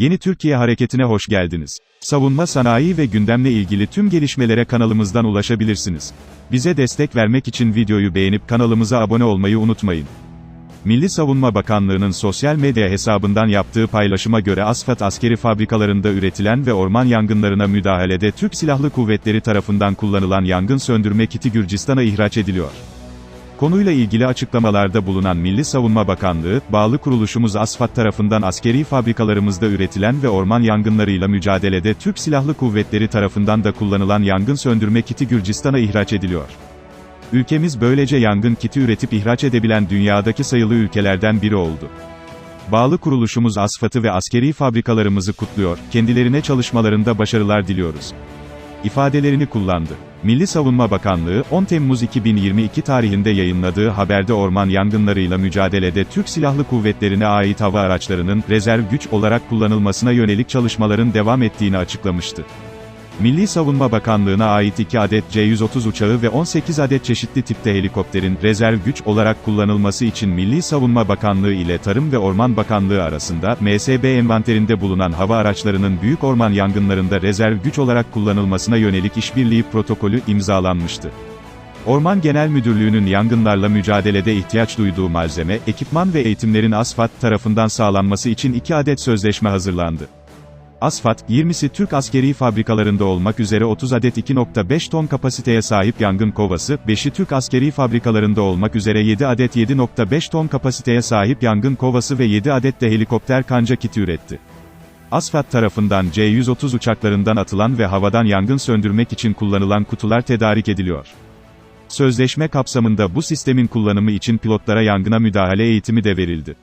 Yeni Türkiye Hareketi'ne hoş geldiniz. Savunma sanayi ve gündemle ilgili tüm gelişmelere kanalımızdan ulaşabilirsiniz. Bize destek vermek için videoyu beğenip kanalımıza abone olmayı unutmayın. Milli Savunma Bakanlığı'nın sosyal medya hesabından yaptığı paylaşıma göre Asfat askeri fabrikalarında üretilen ve orman yangınlarına müdahalede Türk Silahlı Kuvvetleri tarafından kullanılan yangın söndürme kiti Gürcistan'a ihraç ediliyor. Konuyla ilgili açıklamalarda bulunan Milli Savunma Bakanlığı, bağlı kuruluşumuz ASFAD tarafından askeri fabrikalarımızda üretilen ve orman yangınlarıyla mücadelede Türk Silahlı Kuvvetleri tarafından da kullanılan yangın söndürme kiti Gürcistan'a ihraç ediliyor. Ülkemiz böylece yangın kiti üretip ihraç edebilen dünyadaki sayılı ülkelerden biri oldu. Bağlı kuruluşumuz ASFAD'ı ve askeri fabrikalarımızı kutluyor, kendilerine çalışmalarında başarılar diliyoruz. ifadelerini kullandı. Milli Savunma Bakanlığı, 10 Temmuz 2022 tarihinde yayınladığı haberde orman yangınlarıyla mücadelede Türk Silahlı Kuvvetlerine ait hava araçlarının, rezerv güç olarak kullanılmasına yönelik çalışmaların devam ettiğini açıklamıştı. Milli Savunma Bakanlığı'na ait 2 adet C-130 uçağı ve 18 adet çeşitli tipte helikopterin, rezerv güç olarak kullanılması için Milli Savunma Bakanlığı ile Tarım ve Orman Bakanlığı arasında, MSB envanterinde bulunan hava araçlarının büyük orman yangınlarında rezerv güç olarak kullanılmasına yönelik işbirliği protokolü imzalanmıştı. Orman Genel Müdürlüğü'nün yangınlarla mücadelede ihtiyaç duyduğu malzeme, ekipman ve eğitimlerin ASFAD tarafından sağlanması için 2 adet sözleşme hazırlandı. ASFAD, 20'si Türk askeri fabrikalarında olmak üzere 30 adet 2.5 ton kapasiteye sahip yangın kovası, 5'i Türk askeri fabrikalarında olmak üzere 7 adet 7.5 ton kapasiteye sahip yangın kovası ve 7 adet de helikopter kanca kiti üretti. ASFAD tarafından C-130 uçaklarından atılan ve havadan yangın söndürmek için kullanılan kutular tedarik ediliyor. Sözleşme kapsamında bu sistemin kullanımı için pilotlara yangına müdahale eğitimi de verildi.